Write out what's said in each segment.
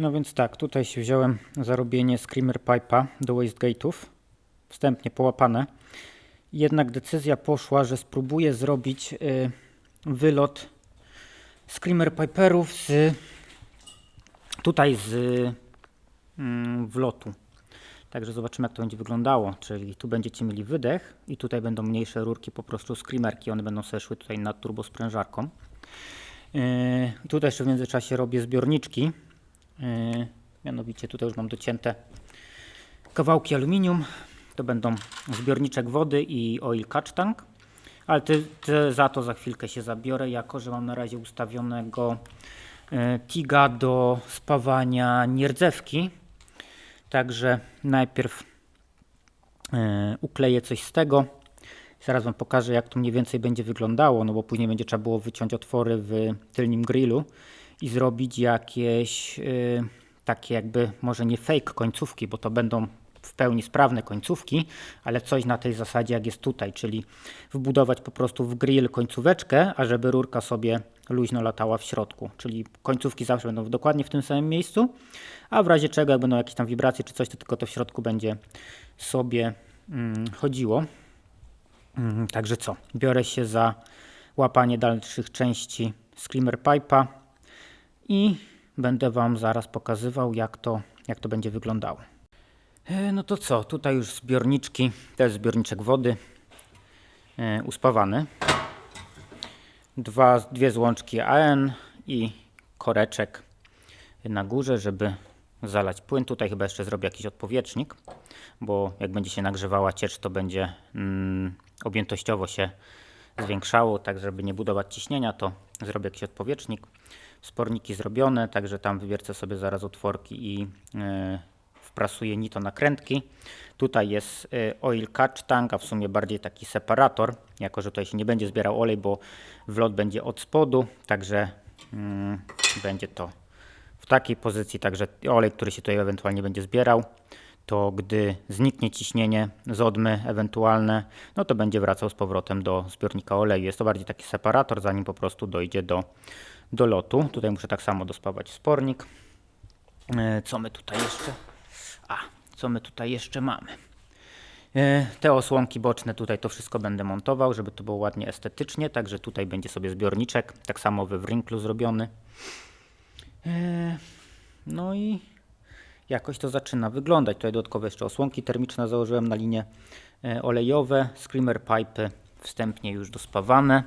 No więc tak, tutaj się wziąłem za robienie Screamer Pipe'a do wastegate'ów. Wstępnie połapane. Jednak decyzja poszła, że spróbuję zrobić y, wylot Screamer Piperów z tutaj z mm, wlotu. Także zobaczymy jak to będzie wyglądało. Czyli tu będziecie mieli wydech i tutaj będą mniejsze rurki po prostu screamerki. One będą sobie szły tutaj nad turbosprężarką. Yy, tutaj jeszcze w międzyczasie robię zbiorniczki. Yy, mianowicie tutaj już mam docięte kawałki aluminium. To będą zbiorniczek wody i oil catch tank. Ale ty, ty za to za chwilkę się zabiorę, jako że mam na razie ustawionego e, TIGA do spawania nierdzewki. Także najpierw e, ukleję coś z tego. Zaraz Wam pokażę, jak to mniej więcej będzie wyglądało, no bo później będzie trzeba było wyciąć otwory w tylnym grillu i zrobić jakieś e, takie jakby, może nie fake końcówki, bo to będą w pełni sprawne końcówki, ale coś na tej zasadzie jak jest tutaj, czyli wbudować po prostu w grill końcóweczkę, a żeby rurka sobie luźno latała w środku, czyli końcówki zawsze będą dokładnie w tym samym miejscu, a w razie czego jak będą jakieś tam wibracje czy coś, to tylko to w środku będzie sobie mm, chodziło. Mm, także co, biorę się za łapanie dalszych części Screamer Pipe'a i będę Wam zaraz pokazywał jak to, jak to będzie wyglądało. E, No to co, tutaj już zbiorniczki, to jest zbiorniczek wody e, uspawany. Dwa, dwie złączki AN i koreczek na górze, żeby zalać płyn. Tutaj chyba jeszcze zrobię jakiś odpowietrznik, bo jak będzie się nagrzewała ciecz, to będzie mm, objętościowo się zwiększało, tak żeby nie budować ciśnienia, to zrobię jakiś odpowietrznik. Sporniki zrobione, także tam wywiercę sobie zaraz otworki i e, wprasuję nito nakrętki. Tutaj jest y, oil catch tank, a w sumie bardziej taki separator, jako że tutaj się nie będzie zbierał olej, bo wlot będzie od spodu, także mm, będzie to w takiej pozycji, także olej, który się tutaj ewentualnie będzie zbierał, to gdy zniknie ciśnienie z odmy ewentualne, no to będzie wracał z powrotem do zbiornika oleju. Jest to bardziej taki separator, zanim po prostu dojdzie do, do lotu. Tutaj muszę tak samo dospawać spornik. E, Co my tutaj jeszcze? A, co my tutaj jeszcze mamy? E, Te osłonki boczne tutaj to wszystko będę montował, żeby to było ładnie estetycznie, także tutaj będzie sobie zbiorniczek, tak samo we wrinklu zrobiony. E, No i jakoś to zaczyna wyglądać. Tutaj dodatkowe jeszcze osłonki termiczne założyłem na linie e, olejowe, screamer pipe wstępnie już dospawane.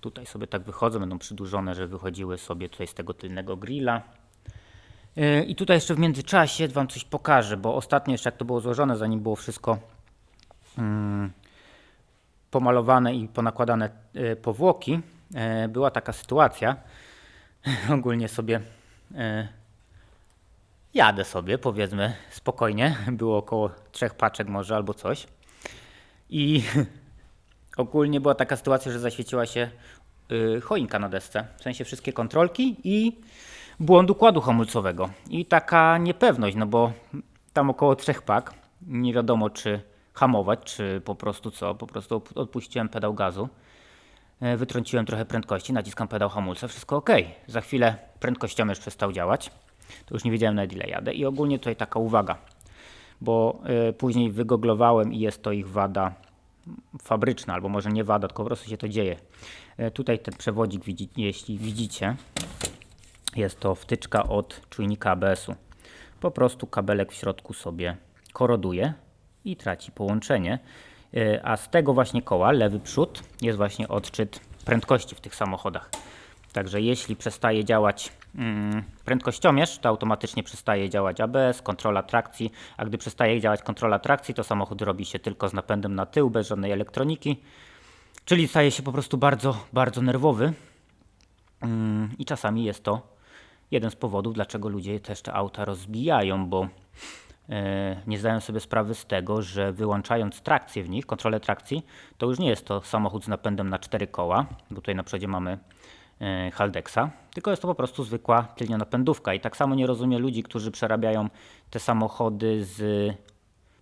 Tutaj sobie tak wychodzą, będą przydłużone, żeby wychodziły sobie tutaj z tego tylnego grilla. Yy, I tutaj jeszcze w międzyczasie Wam coś pokażę, bo ostatnio jeszcze jak to było złożone, zanim było wszystko mm, pomalowane i ponakładane yy, powłoki, była taka sytuacja. Ogólnie sobie jadę sobie, powiedzmy spokojnie, było około trzech paczek może albo coś. I ogólnie była taka sytuacja, że zaświeciła się yy, choinka na desce, w sensie wszystkie kontrolki i błąd układu hamulcowego. I taka niepewność, no bo tam około trzech pak, nie wiadomo czy hamować, czy po prostu co, po prostu odpuściłem pedał gazu, e, wytrąciłem trochę prędkości, naciskam pedał hamulca, wszystko ok. Za chwilę prędkościomierz przestał działać, to już nie wiedziałem na ile jadę i ogólnie tutaj taka uwaga, bo e, później wygoglowałem i jest to ich wada fabryczna, albo może nie wada, tylko po prostu się to dzieje. E, Tutaj ten przewodzik, jeśli widzicie, jest to wtyczka od czujnika ABS-u. Po prostu kabelek w środku sobie koroduje i traci połączenie. Yy, A z tego właśnie koła, lewy przód, jest właśnie odczyt prędkości w tych samochodach. Także jeśli przestaje działać mm, prędkościomierz, to automatycznie przestaje działać ABS, kontrola trakcji, a gdy przestaje działać kontrola trakcji, to samochód robi się tylko z napędem na tył, bez żadnej elektroniki, czyli staje się po prostu bardzo, bardzo nerwowy. Mm, I czasami jest to jeden z powodów, dlaczego ludzie też te auta rozbijają, bo e, nie zdają sobie sprawy z tego, że wyłączając trakcję w nich, kontrolę trakcji, to już nie jest to samochód z napędem na cztery koła, bo tutaj na przodzie mamy Haldexa, tylko jest to po prostu zwykła tylnionapędówka. I tak samo nie rozumiem ludzi, którzy przerabiają te samochody z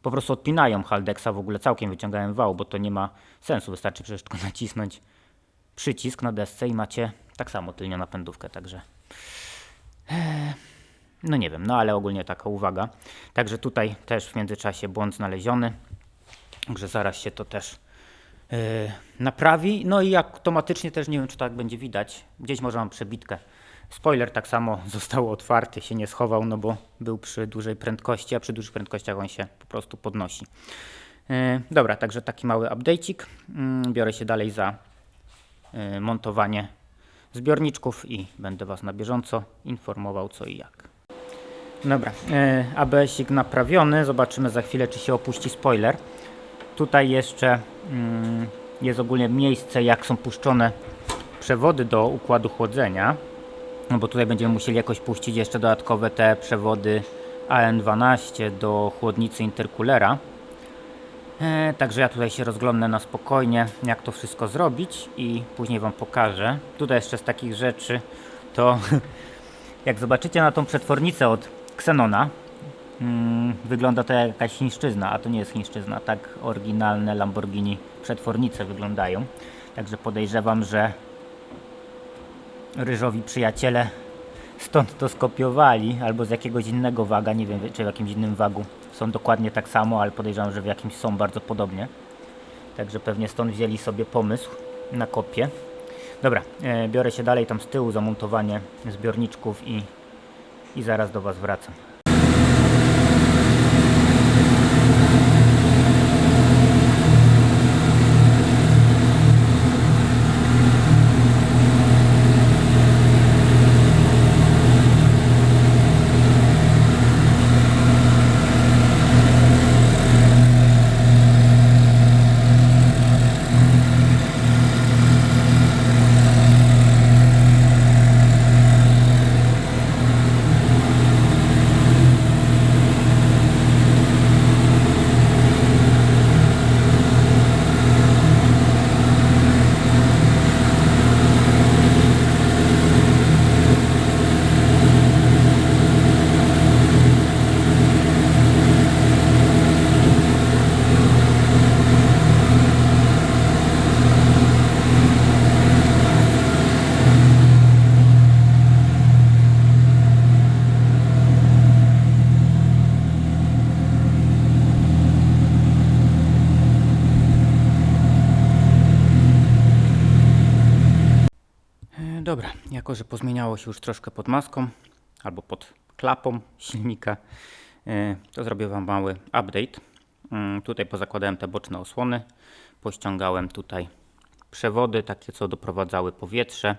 po prostu odpinają Haldexa, w ogóle całkiem wyciągają wał, bo to nie ma sensu. Wystarczy przecież tylko nacisnąć przycisk na desce i macie tak samo tylnią napędówkę, także No nie wiem, no ale ogólnie taka uwaga. Także tutaj też w międzyczasie błąd znaleziony. Także zaraz się to też naprawi. No i automatycznie też nie wiem, czy tak będzie widać. Gdzieś może mam przebitkę. Spoiler tak samo został otwarty, się nie schował, no bo był przy dużej prędkości, a przy dużych prędkościach on się po prostu podnosi. Yy, dobra, także taki mały update'ik. Yy, biorę się dalej za yy, montowanie zbiorniczków i będę Was na bieżąco informował co i jak. Dobra, ABS-ik naprawiony. Zobaczymy za chwilę, czy się opuści spoiler. Tutaj jeszcze mm, jest ogólnie miejsce, jak są puszczone przewody do układu chłodzenia. No bo tutaj będziemy musieli jakoś puścić jeszcze dodatkowe te przewody AN12 do chłodnicy intercoolera. E, także ja tutaj się rozglądnę na spokojnie, jak to wszystko zrobić i później Wam pokażę. Tutaj jeszcze z takich rzeczy to jak zobaczycie na tą przetwornicę od Xenona, wygląda to jak jakaś chińszczyzna, a to nie jest chińszczyzna. Tak oryginalne Lamborghini przetwornice wyglądają. Także podejrzewam, że ryżowi przyjaciele stąd to skopiowali, albo z jakiegoś innego waga, nie wiem czy w jakimś innym wagu są dokładnie tak samo, ale podejrzewam, że w jakimś są bardzo podobnie. Także pewnie stąd wzięli sobie pomysł na kopię. Dobra, e, biorę się dalej tam z tyłu za montowanie zbiorniczków i, i zaraz do Was wracam. Dobra, jako że pozmieniało się już troszkę pod maską albo pod klapą silnika, e, to zrobię Wam mały update. Mm, Tutaj pozakładałem te boczne osłony, pościągałem tutaj przewody, takie co doprowadzały powietrze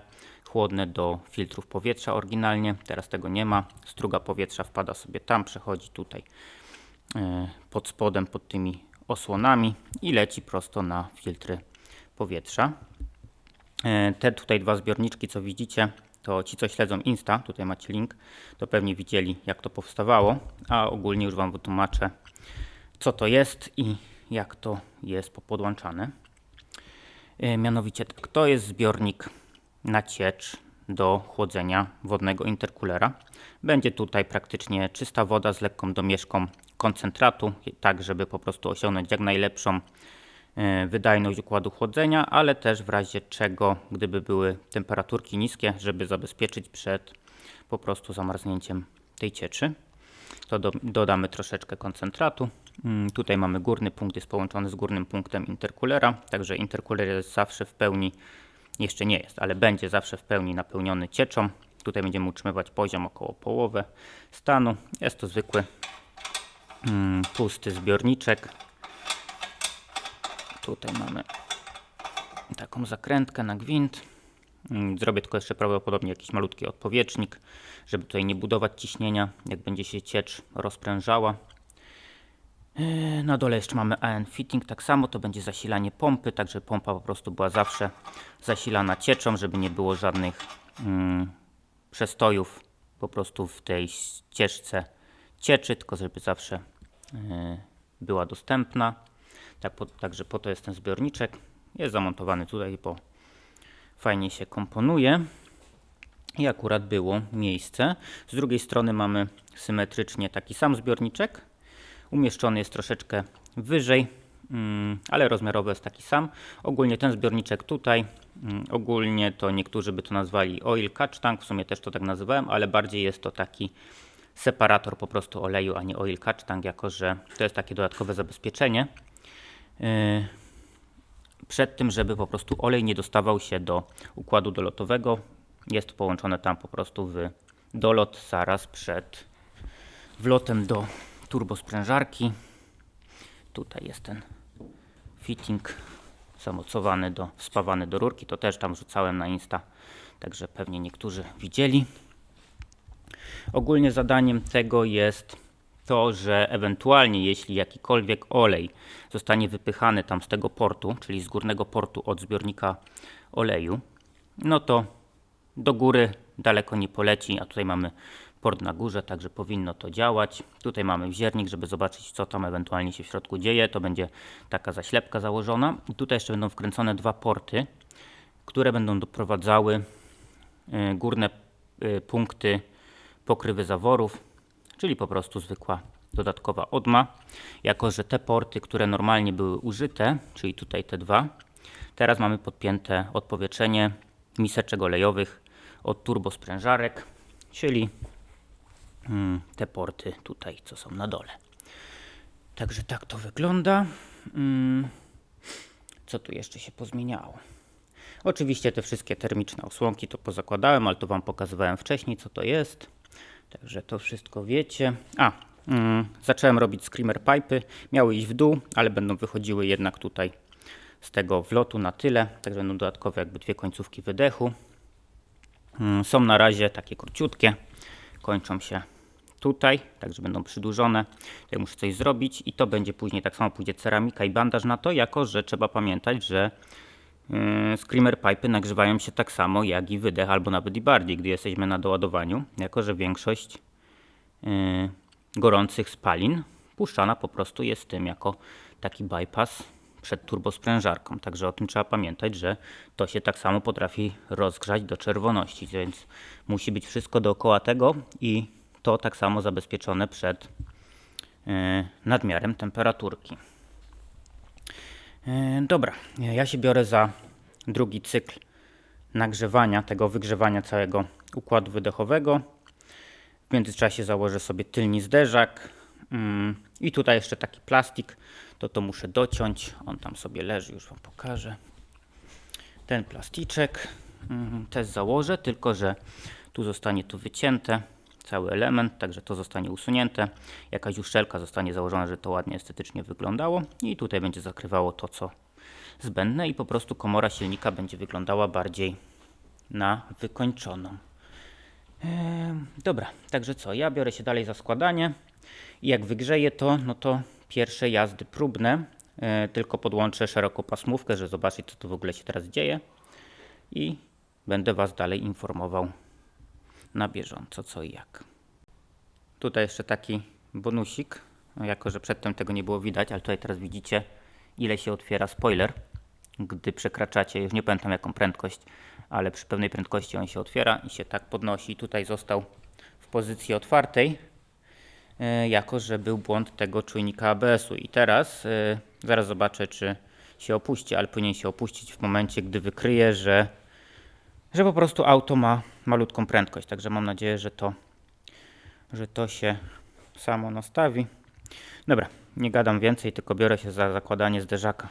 chłodne do filtrów powietrza oryginalnie. Teraz tego nie ma. Struga powietrza wpada sobie tam, przechodzi tutaj e, pod spodem, pod tymi osłonami i leci prosto na filtry powietrza. E, Te tutaj dwa zbiorniczki, co widzicie, to ci, co śledzą Insta, tutaj macie link, to pewnie widzieli, jak to powstawało, a ogólnie już Wam wytłumaczę, co to jest i jak to jest popodłączane. E, Mianowicie, tak, to jest zbiornik na ciecz do chłodzenia wodnego intercoolera. Będzie tutaj praktycznie czysta woda z lekką domieszką koncentratu, tak żeby po prostu osiągnąć jak najlepszą wydajność układu chłodzenia, ale też w razie czego, gdyby były temperaturki niskie, żeby zabezpieczyć przed po prostu zamarznięciem tej cieczy. To do, dodamy troszeczkę koncentratu. Mm, Tutaj mamy górny punkt, jest połączony z górnym punktem intercoolera, także intercooler jest zawsze w pełni, jeszcze nie jest, ale będzie zawsze w pełni napełniony cieczą. Tutaj będziemy utrzymywać poziom około połowę stanu. Jest to zwykły mm, pusty zbiorniczek. Tutaj mamy taką zakrętkę na gwint. Mm, Zrobię tylko jeszcze prawdopodobnie jakiś malutki odpowietrznik, żeby tutaj nie budować ciśnienia, jak będzie się ciecz rozprężała. Yy, Na dole jeszcze mamy AN fitting, tak samo to będzie zasilanie pompy, tak żeby pompa po prostu była zawsze zasilana cieczą, żeby nie było żadnych mm, przestojów po prostu w tej ścieżce cieczy, tylko żeby zawsze yy, była dostępna. Tak, po, także po to jest ten zbiorniczek. Jest zamontowany tutaj, bo fajnie się komponuje. I akurat było miejsce. Z drugiej strony mamy symetrycznie taki sam zbiorniczek. Umieszczony jest troszeczkę wyżej, mm, ale rozmiarowo jest taki sam. Ogólnie ten zbiorniczek tutaj, mm, ogólnie to niektórzy by to nazwali oil catch tank, w sumie też to tak nazywałem, ale bardziej jest to taki separator po prostu oleju, a nie oil catch tank, jako że to jest takie dodatkowe zabezpieczenie. Yy, przed tym, żeby po prostu olej nie dostawał się do układu dolotowego. Jest połączone tam po prostu w dolot zaraz przed wlotem do turbosprężarki. Tutaj jest ten fitting zamocowany, do, spawany do rurki. To też tam wrzucałem na Insta, także pewnie niektórzy widzieli. Ogólnie zadaniem tego jest to, że ewentualnie jeśli jakikolwiek olej zostanie wypychany tam z tego portu, czyli z górnego portu od zbiornika oleju, no to do góry daleko nie poleci, a tutaj mamy port na górze, także powinno to działać. Tutaj mamy wziernik, żeby zobaczyć co tam ewentualnie się w środku dzieje. To będzie taka zaślepka założona. I tutaj jeszcze będą wkręcone dwa porty, które będą doprowadzały y, górne y, punkty pokrywy zaworów, czyli po prostu zwykła dodatkowa odma. Jako, że te porty, które normalnie były użyte, czyli tutaj te dwa, teraz mamy podpięte odpowietrzenie miseczek olejowych od turbosprężarek, czyli mm, te porty tutaj, co są na dole. Także tak to wygląda. Mm, Co tu jeszcze się pozmieniało? Oczywiście te wszystkie termiczne osłonki to pozakładałem, ale to Wam pokazywałem wcześniej, co to jest. Także to wszystko wiecie. A, mm, zacząłem robić screamer pipe. Miały iść w dół, ale będą wychodziły jednak tutaj z tego wlotu na tyle. Także będą dodatkowe jakby dwie końcówki wydechu. Mm, Są na razie takie króciutkie. Kończą się tutaj, także będą przydłużone. Ja muszę coś zrobić i to będzie później tak samo pójdzie ceramika i bandaż na to, jako że trzeba pamiętać, że screamer pipe nagrzewają się tak samo jak i wydech, albo nawet i bardziej, gdy jesteśmy na doładowaniu, jako że większość yy, gorących spalin puszczana po prostu jest tym jako taki bypass przed turbosprężarką. Także o tym trzeba pamiętać, że to się tak samo potrafi rozgrzać do czerwoności, więc musi być wszystko dookoła tego i to tak samo zabezpieczone przed yy, nadmiarem temperaturki. Yy, Dobra, ja się biorę za drugi cykl nagrzewania, tego wygrzewania całego układu wydechowego. W międzyczasie założę sobie tylni zderzak. Mm, I tutaj jeszcze taki plastik, to to muszę dociąć. On tam sobie leży, już Wam pokażę. Ten plasticzek mm, też założę, tylko że tu zostanie to wycięte, cały element, także to zostanie usunięte. Jakaś uszczelka zostanie założona, żeby to ładnie estetycznie wyglądało. I tutaj będzie zakrywało to, co zbędne i po prostu komora silnika będzie wyglądała bardziej na wykończoną. Em, Dobra, także co, ja biorę się dalej za składanie i jak wygrzeję to, no to pierwsze jazdy próbne, e, tylko podłączę szerokopasmówkę, żeby zobaczyć co tu w ogóle się teraz dzieje i będę Was dalej informował na bieżąco co i jak. Tutaj jeszcze taki bonusik, jako że przedtem tego nie było widać, ale tutaj teraz widzicie ile się otwiera spoiler, gdy przekraczacie, już nie pamiętam jaką prędkość, ale przy pewnej prędkości on się otwiera i się tak podnosi. Tutaj został w pozycji otwartej, e, jako że był błąd tego czujnika ABS-u. I teraz e, zaraz zobaczę, czy się opuści, ale powinien się opuścić w momencie, gdy wykryje, że, że po prostu auto ma malutką prędkość. Także mam nadzieję, że to, że to się samo nastawi. Dobra, nie gadam więcej, tylko biorę się za zakładanie zderzaka.